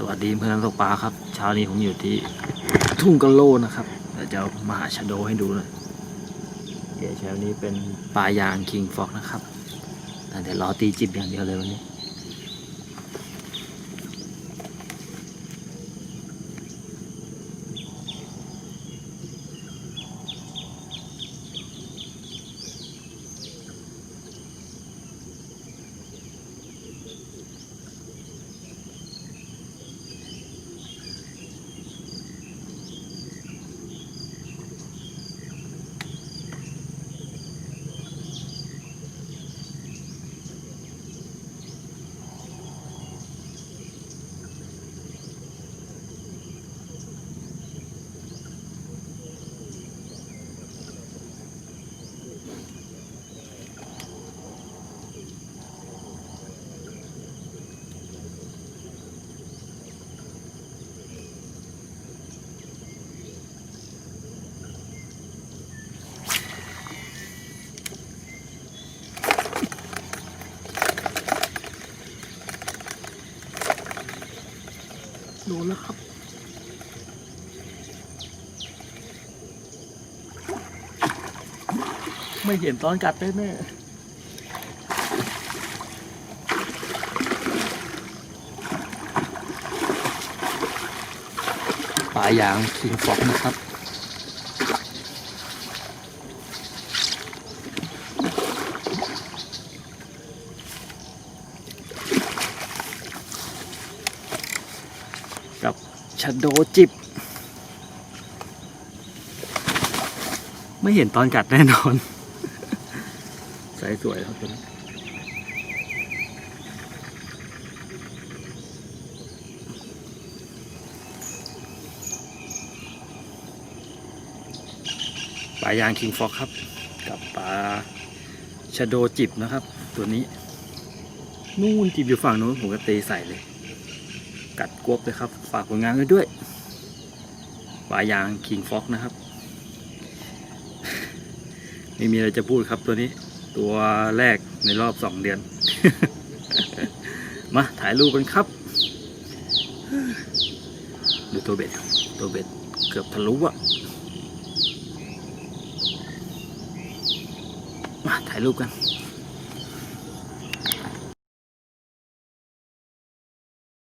สวัสดีเพื่อนตกปลาครับ เช้านี้ผมอยู่ที่ทุ่งกะโลนะครับเดี๋ยวจะมาหาชะโดให้ดูหน่อยเดี๋ยวเช้านี้เป็นปลายางคิงฟอกนะครับแต่เดี๋ยวรอตีจิบอย่างเดียวเลยวันนี้ ดนะครับ ไม่เห็นตอนกัดแน่ปลายางสิงฟอกนะครับ กับชะโดจิบ ไม่เห็นตอนกัดแน่นอนใสสวยครับตัวนี้ปลายางคิงฟอกครับ กับปลาชะโดจิบนะครับ ตัวนี้ นู่นจิบอยู่ฝั่งนู้นผมก็เตีใส่เลย กัดกวบเลยครับ ฝากผลงานไว้ด้วยปลายางคิงฟ็อกนะครับ ไม่มีอะไรจะพูดครับตัวนี้ ตัวแรกในรอบสองเดือน มาถ่ายรูปกันครับ ดูตัวเบ็ด ตัวเบ็ดเกือบทะลุอะมาถ่ายรูปกัน